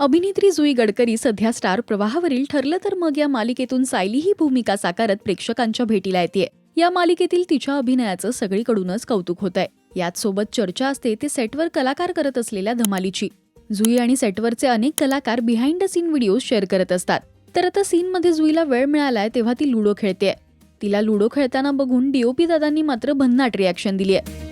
अभिनेत्री जुई गडकरी सध्या स्टार प्रवाहावरील ठरलं तर मग या मालिकेतून सायली ही भूमिका साकारत प्रेक्षकांच्या भेटीला येते या मालिकेतील तिच्या अभिनयाचं सगळीकडूनच कौतुक होत आहे याच सोबत चर्चा असते ते सेटवर कलाकार करत असलेल्या धमालीची. जुई आणि सेटवरचे अनेक कलाकार behind the scene video share करत असतात. तर आता सीनमध्ये जुईला वेळ मिळालाय तेव्हा ती लुडो खेळते तिला लुडो खेळताना बघून डीओपी दादांनी मात्र भन्नाट रिॲक्शन दिली आहे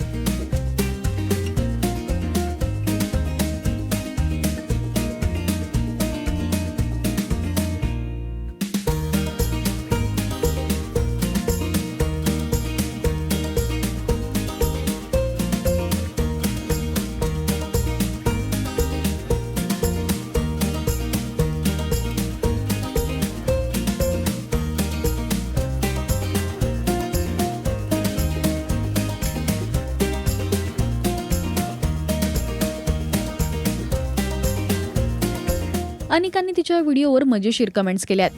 अनेकांनी तिच्या व्हिडिओवर मजेशीर कमेंट्स केल्यात.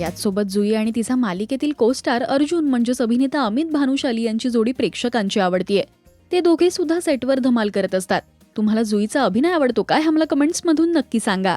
याचसोबत जुई आणि तिचा मालिकेतील कोस्टार अर्जुन म्हणजेच अभिनेता अमित भानुशाली यांची जोडी प्रेक्षकांची आवडतीये. ते दोघे सुद्धा सेटवर धमाल करत असतात. तुम्हाला जुईचा अभिनय आवडतो काय आम्हाला कमेंट्समधून नक्की सांगा.